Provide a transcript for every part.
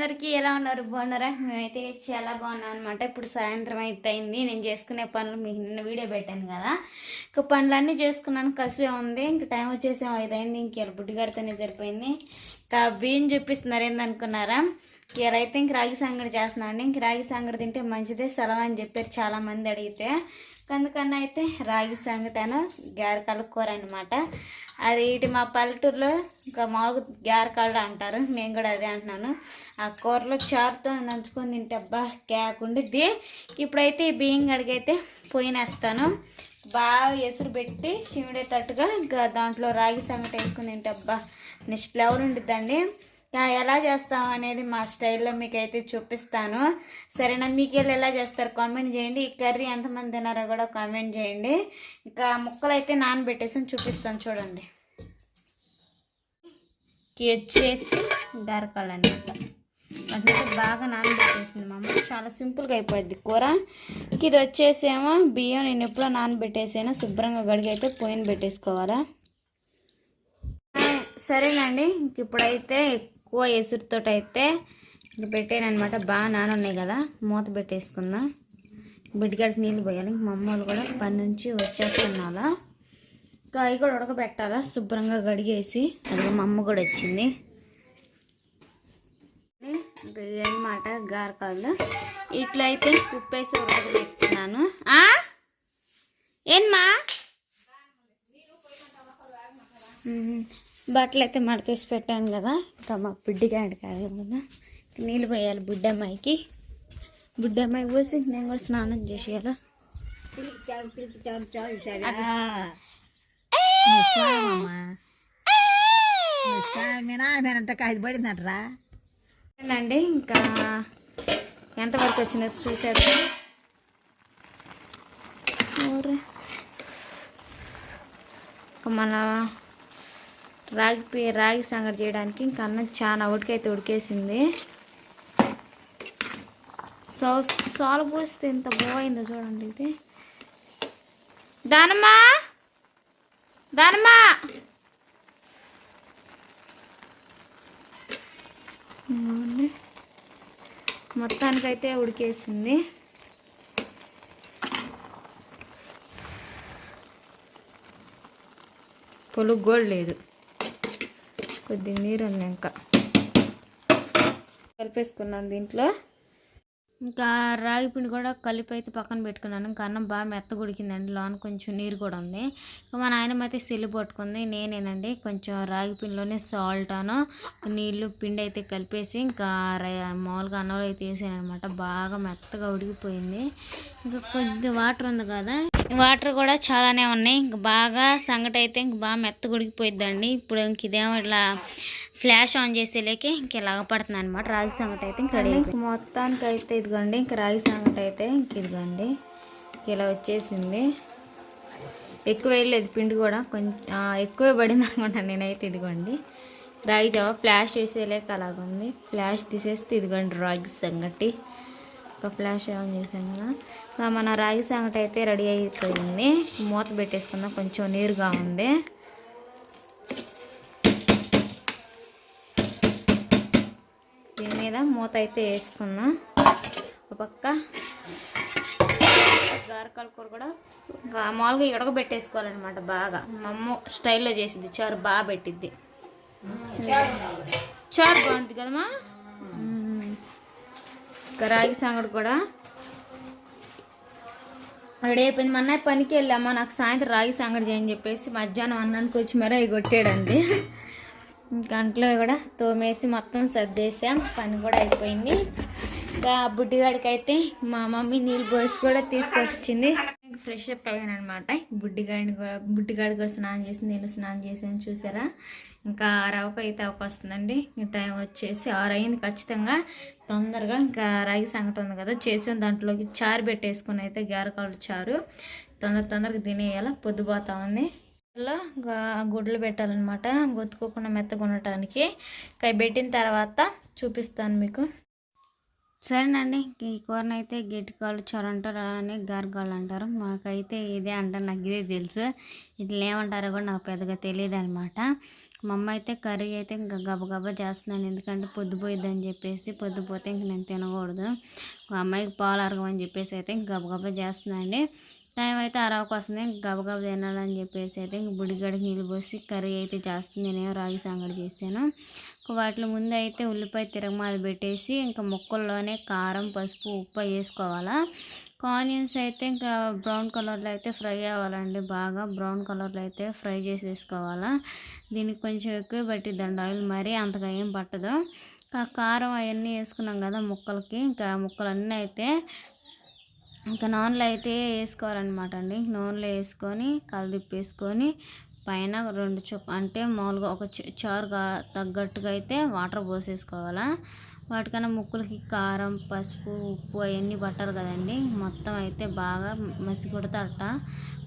అందరికీ ఎలా ఉన్నారు? బాగున్నారా? మేమైతే చాలా బాగున్నాం అనమాట ఇప్పుడు సాయంత్రం అయితే అయింది నేను చేసుకునే పనులు మీకు నిన్న వీడియో పెట్టాను కదా. ఇంకా పనులన్నీ చేసుకున్నాను. కసివే ఉంది. ఇంక టైం వచ్చేసి ఐదు అయింది ఇంక బుడ్డి కడితేనే సరిపోయింది. ఇంకా బియ్యం చూపిస్తున్నారు. ఏందనుకున్నారా? ఇలా అయితే ఇంక రాగి సంగడి చేస్తున్నాను. ఇంక రాగి సంగడి తింటే మంచిదే. సెలవు అని చెప్పారు చాలా మంది అడిగితే. అందుకని అయితే రాగి సంగటన గారెకాల కూర అనమాట అది ఇటు మా పల్లెటూరులో ఇంకా మామూలుగా గారెకాళ్ళు అంటారు. నేను కూడా అదే అంటున్నాను. ఆ కూరలో చారుతో నంచుకొని తింటే అబ్బా కేక్ ఉండిద్ది. ఇప్పుడైతే ఈ బియ్యం గడిగైతే పోయినేస్తాను. బాగా ఎసురు పెట్టి శివుడే తట్టుగా ఇంకా దాంట్లో రాగి సంగటి వేసుకుని తింటే అబ్బా నెక్స్ట్ లెవెల్ ఉండిద్దండి. ఎలా చేస్తాం అనేది మా స్టైల్లో మీకు అయితే చూపిస్తాను. సరేనా? మీకు వెళ్ళి ఎలా చేస్తారు కామెంట్ చేయండి. ఈ కర్రీ ఎంతమంది తినారో కూడా కామెంట్ చేయండి. ఇంకా ముక్కలు అయితే నానబెట్టేసి చూపిస్తాను చూడండి. వచ్చేసి గారకాలు అనమాట బాగా నానబెట్టేసింది మా అమ్మ. చాలా సింపుల్గా అయిపోద్ది కూర. ఇది వచ్చేసేమో బియ్యం నేను ఎప్పుడో నానబెట్టేసాను. శుభ్రంగా గడిగైతే పోయిన పెట్టేసుకోవాలా. సరేనండి. ఇంక ఇప్పుడైతే ఎక్కువ ఎసురుతో అయితే ఇంక పెట్టాను అనమాట బాగా నానున్నాయి కదా. మూత పెట్టేసుకుందాం. బిడ్డగడ్డ నీళ్ళు పోయాలి. ఇంక మా అమ్మ వాళ్ళు కూడా పని నుంచి వచ్చేస్తున్నారా. ఇంకా అవి కూడా ఉడకబెట్టాలా. శుభ్రంగా గడిగేసి అది మా అమ్మ కూడా వచ్చింది. ఇంకా అనమాట గారకాళ్ళు. ఇట్లా అయితే ఉప్పు వేసి ఉడకబెట్టుకున్నాను ఏమా బట్టలు అయితే మడతేసి పెట్టాను కదా. ఇంకా మా బుడ్డిగాడి కాదు కదా నీళ్ళు పోయాలి బుడ్డమ్మాయికి. బుడ్డమ్మాయి పోసి నేను కూడా స్నానం చేసేయాలా కదా. నాన్నమేనంట కాదు పడిందంటరా అండి ఇంకా ఎంతవరకు వచ్చిందో చూసారు మన రాగి రాగి సంగటి చేయడానికి ఇంకా అన్నం చాలా ఉడికైతే ఉడికేసింది. సో సాలు పోస్తే ఎంత బాగుందో చూడండి ఇది. దానమ్మా! దానమ్మా! మొత్తానికైతే ఉడికేసింది. పొలుగు కూడా లేదు. కొద్దిగా నీరు ఉంది ఇంకా. కలిపేసుకున్నాను దీంట్లో. ఇంకా రాగి పిండి కూడా కలిపి అయితే పక్కన పెట్టుకున్నాను. ఇంకా అన్నం బాగా మెత్త ఉడికిందండి లోన కొంచెం నీరు కూడా ఉంది. ఇంకా మా నాయనమ్మ అయితే సెల్లు పట్టుకుంది. నేనేనండి కొంచెం రాగి పిండిలోనే సాల్ట్ అను నీళ్ళు పిండి అయితే కలిపేసి ఇంకా మామూలుగా అన్నంలో అయితే వేసాను అనమాట బాగా మెత్తగా ఉడికిపోయింది. ఇంకా కొద్ది వాటర్ ఉంది కదా వాటర్ కూడా చాలానే ఉన్నాయి. ఇంక బాగా సంగటి అయితే ఇంక బాగా మెత్తగా ఉడికిపోయిద్దండి ఇప్పుడు ఇంక ఇదేమో ఇట్లా ఫ్లాష్ ఆన్ చేసేలేకే ఇంక ఇలాగ పడుతుంది అనమాట రాగి సంగటి అయితే ఇంక రెడీ ఇంక మొత్తానికి అయితే ఇదిగోండి ఇంక రాగి సంగటి అయితే ఇంక ఇదిగోండి. ఇంక ఇలా వచ్చేసింది. ఎక్కువ వేయలేదు పిండి కూడా కొంచెం ఎక్కువే పడింది అనుకుంటాను నేనైతే ఇదిగోండి. రాగి జావ ఫ్లాష్ వేసేలేక అలాగుంది. ఫ్లాష్ తీసేస్తే ఇదిగోండి రాగి సంగటి. ఒక ఫ్లాష్ ఆన్ చేసాం కదా మన రాగి సంగటి అయితే రెడీ అయిపోయింది. మూత పెట్టేసుకుందాం కొంచెం నీరుగా ఉంది. దీని మీద మూత అయితే వేసుకుందాం ఒక పక్క గారకాల కూర కూడా మామూలుగా మామూలుగా పెట్టేసుకోవాలన్నమాట బాగా. మమ్మ స్టైల్లో చేసిద్ది. చారు బాగా పెట్టిద్ది. చారు బాగుంటుంది కదమ్మా? ఇంకా రాగి సంగడు కూడా. రెడీ అయిపోయింది. మొన్న పనికి వెళ్ళామా? నాకు సాయంత్రం రాగి సంగడి చేయని చెప్పేసి మధ్యాహ్నం అన్నానికి వచ్చి మరీ అవి కొట్టాడండి. గంటలో కూడా తోమేసి మొత్తం సర్దేసాం పని కూడా అయిపోయింది. ఇంకా బుడ్డిగాడికి అయితే మా మమ్మీ నీళ్ళు పోసి కూడా తీసుకొచ్చింది. ఫ్రెష్ అప్ అయ్యాను అనమాట బుడ్డిగాడిని కూడా బుడ్డిగాడి కూడా స్నానం చేసి నేను స్నానం చేసాను చూసారా? ఇంకా ఆరవక అయితే అవకొస్తుందండి ఈ టైం వచ్చేసి ఆరు అయింది ఖచ్చితంగా. తొందరగా ఇంకా రాగి సంగటి ఉంది కదా చేసాం. దాంట్లోకి చారు పెట్టేసుకుని అయితే గారకాలు చారు. తొందర తొందరగా తినేయాల పొద్దుపోతా ఉంది. గుడ్లు పెట్టాలన్నమాట. గొత్తుకోకుండా మెత్తగా ఉండటానికి. కై పెట్టిన తర్వాత చూపిస్తాను మీకు. సరేనండి. ఈ కూరని అయితే గిట్టికాళ్ళు చొర అంటారు అని గారగాళ్ళు అంటారు. మాకైతే ఇదే అంటారు నాకు ఇదే తెలుసు. ఇట్లా ఏమంటారో కూడా నాకు పెద్దగా తెలియదు అనమాట మా అమ్మ అయితే కర్రీ అయితే ఇంకా గబగబా చేస్తున్నాను ఎందుకంటే పొద్దుపోయిద్దని చెప్పేసి పొద్దుపోతే ఇంక నేను తినకూడదు. అమ్మాయికి పాలు అరగమని చెప్పేసి అయితే ఇంక గబగబా చేస్తున్నానండి టైం అయితే అరవకు వస్తుంది. గబగబ తినాలని చెప్పేసి అయితే ఇంక బుడిగడికి నీళ్ళు పోసి కర్రీ అయితే చేస్తుంది. నేనేమో రాగి సంగడి చేశాను. వాటి ముందు అయితే ఉల్లిపాయ తిరగమాల పెట్టేసి ఇంకా ముక్కల్లోనే కారం పసుపు ఉప్పు వేసుకోవాలా. ఆనియన్స్ అయితే ఇంకా బ్రౌన్ కలర్లో అయితే ఫ్రై అవ్వాలండి. బాగా బ్రౌన్ కలర్లో అయితే ఫ్రై చేసేసుకోవాలా. దీనికి కొంచెం ఎక్కువ పట్టిద్దండి ఆయిల్. మరీ అంతగా ఏం పట్టదు. కారం అవన్నీ వేసుకున్నాం కదా ముక్కలకి. ఇంకా ముక్కలన్నీ అయితే ఇంకా నూనెలు అయితే వేసుకోవాలన్నమాట అండి నూనెలో వేసుకొని కలదిప్పేసుకొని పైన రెండు చొక్క అంటే మామూలుగా ఒక చ- చారుగా తగ్గట్టుగా అయితే వాటర్ పోసేసుకోవాలా. వాటికన్నా ముక్కులకి కారం పసుపు ఉప్పు అవన్నీ పట్టాలి కదండి. మొత్తం అయితే బాగా మసి కొడతాట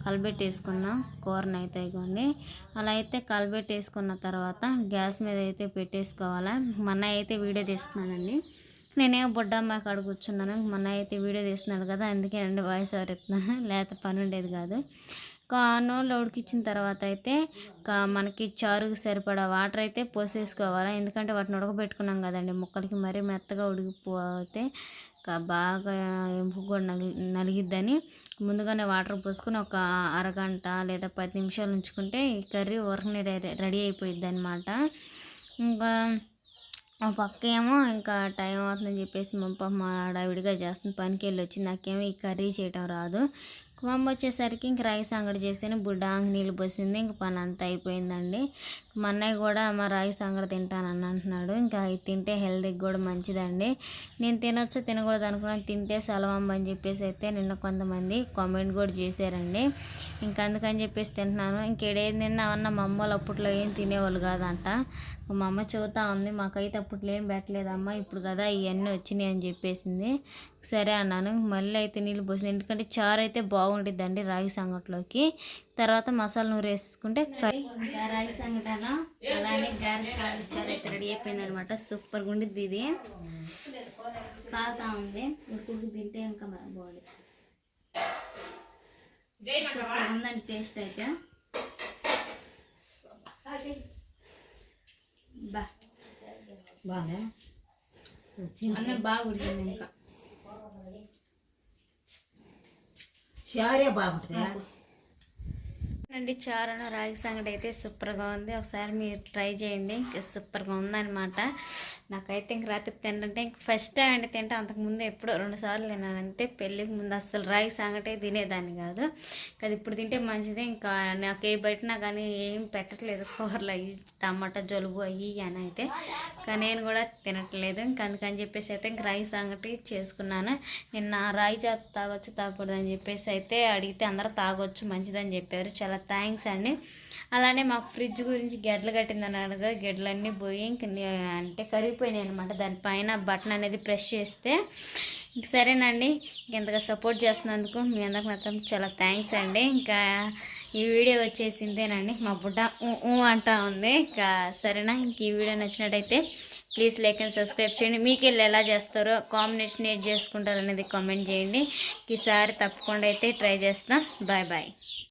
కలబెట్టేసుకున్నాం కూరని అయితే ఇవ్వండి అలా అయితే కలబెట్టేసుకున్న తర్వాత గ్యాస్ మీద అయితే పెట్టేసుకోవాలా. మన అయితే వీడియో తీస్తున్నానండి. నేనేమో బుడ్డమ్మ అక్కడ కూర్చున్నాను. మొన్న అయితే వీడియో తీస్తున్నాడు కదా అందుకే అండి వాయిస్ ఓవర్ ఎత్తున్నాను లేకపోతే పని ఉండేది కాదు. నూనెలో ఉడికించిన తర్వాత అయితే కా మనకి చారుకి సరిపడా వాటర్ అయితే పోసేసుకోవాలి? ఎందుకంటే వాటిని ఉడకబెట్టుకున్నాం కదండి. ముక్కలకి మరీ మెత్తగా ఉడికిపోతే బాగా ఎంపు కూడా నలి నలిగిద్దని ముందుగానే వాటర్ పోసుకొని ఒక అరగంట లేదా పది నిమిషాలు ఉంచుకుంటే ఈ కర్రీ ఉరకనే రెడీ అయిపోయిద్ది అనమాట ఇంకా ఆ పక్క ఏమో ఇంకా టైం అవుతుందని చెప్పేసి మా పాప మా ఆడావిడిగా చేస్తుంది పనికి వెళ్ళి వచ్చి నాకేమో ఈ కర్రీ చేయటం రాదు. కుమ్మ వచ్చేసరికి ఇంక రైస్ అంగడి చేసాను బుడ్డ నీళ్ళు పోసింది ఇంక పని అంతా అయిపోయిందండి. మా అన్నయ్య కూడా మా రాగి సంగటి తింటానని అంటున్నాడు. ఇంకా ఇది తింటే హెల్త్కి కూడా మంచిదండి. నేను తినొచ్చు తినకూడదు అనుకున్నాను. తింటే సెలవమ్మ అని చెప్పేసి అయితే నిన్న కొంతమంది కామెంట్ కూడా చేశారండి. ఇంకా అందుకని చెప్పేసి తింటున్నాను. ఇంకేడేది నిన్న మా అమ్మ వాళ్ళు అప్పట్లో ఏం తినేవాళ్ళు కాదంట. మా అమ్మ చూతా ఉంది మాకైతే అప్పట్లో ఏం పెట్టలేదమ్మా ఇప్పుడు కదా ఇవన్నీ వచ్చినాయి అని చెప్పేసింది. సరే అన్నాను. మళ్ళీ అయితే నీళ్ళు పోసింది. ఎందుకంటే చారు అయితే బాగుంటుందండి రాగి సంగట్లోకి. తర్వాత మసాలా నూరు వేసుకుంటే కర్రీ. రాగి సంగటన అలానే గారె చారు అయితే రెడీ అయిపోయింది అనమాట సూపర్గా ఉండిద్ది ఇది. కాగుతా ఉంది. ఉడుకుడు తింటే ఇంకా బాగుంది సూపర్ ఉందండి టేస్ట్ అయితే. బా. బాగా అన్నీ బాగా ఉడికింది ఇంకా. షారే బాగుంటుందా? అండి చారణ రాగి సంగటి అయితే సూపర్గా ఉంది. ఒకసారి మీరు ట్రై చేయండి. ఇంకా సూపర్గా ఉందన్నమాట. నాకైతే ఇంక రాత్రి తినంటే ఇంక ఫస్ట్ టైం అండి తింటే అంతకుముందు ఎప్పుడో రెండు సార్లు తిన్నాను అంతే పెళ్ళికి ముందు అసలు రాగి సంగటే తినేదాన్ని కాదు. అది ఇప్పుడు తింటే మంచిదే. ఇంకా నాకు ఏ పెట్టినా కానీ ఏం పెట్టట్లేదు. కూరలు అవి టమాటా జలుబు అవి అని అయితే. కానీ నేను కూడా తినట్లేదు. ఇంకా అందుకని చెప్పేసి అయితే ఇంక రాగి సంగటి చేసుకున్నాను. నిన్న రాగి జాత తాగొచ్చు తాగకూడదు అని చెప్పేసి అయితే అడిగితే అందరూ తాగొచ్చు మంచిదని చెప్పారు. చాలా థ్యాంక్స్ అండి. అలానే మాకు ఫ్రిడ్జ్ గురించి గెడ్లు కట్టిందని అనగా గెడ్లన్నీ పోయి ఇంక అంటే అంటే కరిగిపోయినాయి అనమాట దానిపైన బటన్ అనేది ప్రెస్ చేస్తే ఇంక సరేనండి. ఇంతగా సపోర్ట్ చేస్తున్నందుకు మీ అందరికి మాత్రం చాలా థ్యాంక్స్ అండి. ఇంకా ఈ వీడియో వచ్చేసిందేనండి. మా బుడ్డ ఊ ఊ అంటా ఉంది. ఇంకా సరేనా? ఇంక ఈ వీడియో నచ్చినట్టయితే ప్లీజ్ లైక్ అండ్ సబ్స్క్రైబ్ చేయండి. మీకు వెళ్ళి ఎలా చేస్తారో కాంబినేషన్ ఏది చేసుకుంటారనేది కామెంట్ చేయండి. ఈసారి తప్పకుండా అయితే ట్రై చేస్తాం. Bye bye.